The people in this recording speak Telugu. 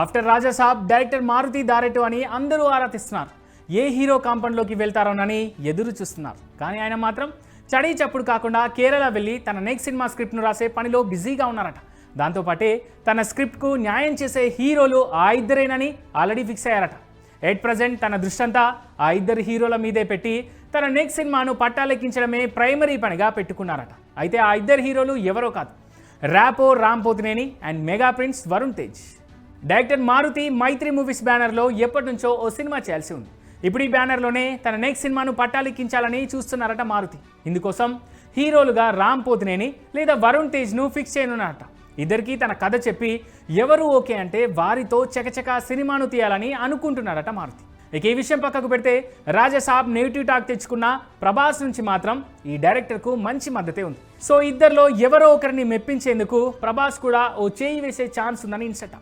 ఆఫ్టర్ రాజాసాబ్ డైరెక్టర్ మారుతి దారెటు అని అందరూ ఆరా తీస్తున్నారు. ఏ హీరో కాంపౌండ్లోకి వెళ్తారోనని ఎదురు చూస్తున్నారు. కానీ ఆయన మాత్రం చడీ చప్పుడు కాకుండా కేరళ వెళ్ళి తన నెక్స్ట్ సినిమా స్క్రిప్ట్ను రాసే పనిలో బిజీగా ఉన్నారట. దాంతోపాటే తన స్క్రిప్ట్కు న్యాయం చేసే హీరోలు ఆ ఇద్దరేనని ఆల్రెడీ ఫిక్స్ అయ్యారట. ఎట్ ప్రజెంట్ తన దృష్టంతా ఆ ఇద్దరు హీరోల మీదే పెట్టి తన నెక్స్ట్ సినిమాను పట్టాలెక్కించడమే ప్రైమరీ పనిగా పెట్టుకున్నారట. అయితే ఆ ఇద్దరు హీరోలు ఎవరో కాదు. Rapo Ram Pothineni and mega prince Varun Tej. Director Maruthi Mythri movies బ్యానర్లో ఎప్పటి నుంచో ఓ సినిమా చేయాల్సి ఉంది. ఇప్పుడు ఈ బ్యానర్లోనే తన నెక్స్ట్ సినిమాను పట్టాలెక్కించాలని చూస్తున్నారట మారుతి. ఇందుకోసం హీరోలుగా రామ్ పోతినేని లేదా వరుణ్ తేజ్ను ఫిక్స్ చేయనున్నారట. ఇద్దరికి తన కథ చెప్పి ఎవరు ఓకే అంటే వారితో చకచక సినిమాను తీయాలని అనుకుంటున్నారట మారుతి. ఇక ఈ విషయం పక్కకు పెడితే రాజసాబ్ నెగిటివ్ టాక్ తెచ్చుకున్న ప్రభాస్ నుంచి మాత్రం ఈ డైరెక్టర్కు మంచి మద్దతే ఉంది. సో ఇద్దరిలో ఎవరో ఒకరిని మెప్పించేందుకు ప్రభాస్ కూడా ఓ చేయి వేసే ఛాన్స్ ఉందని ఇన్సట.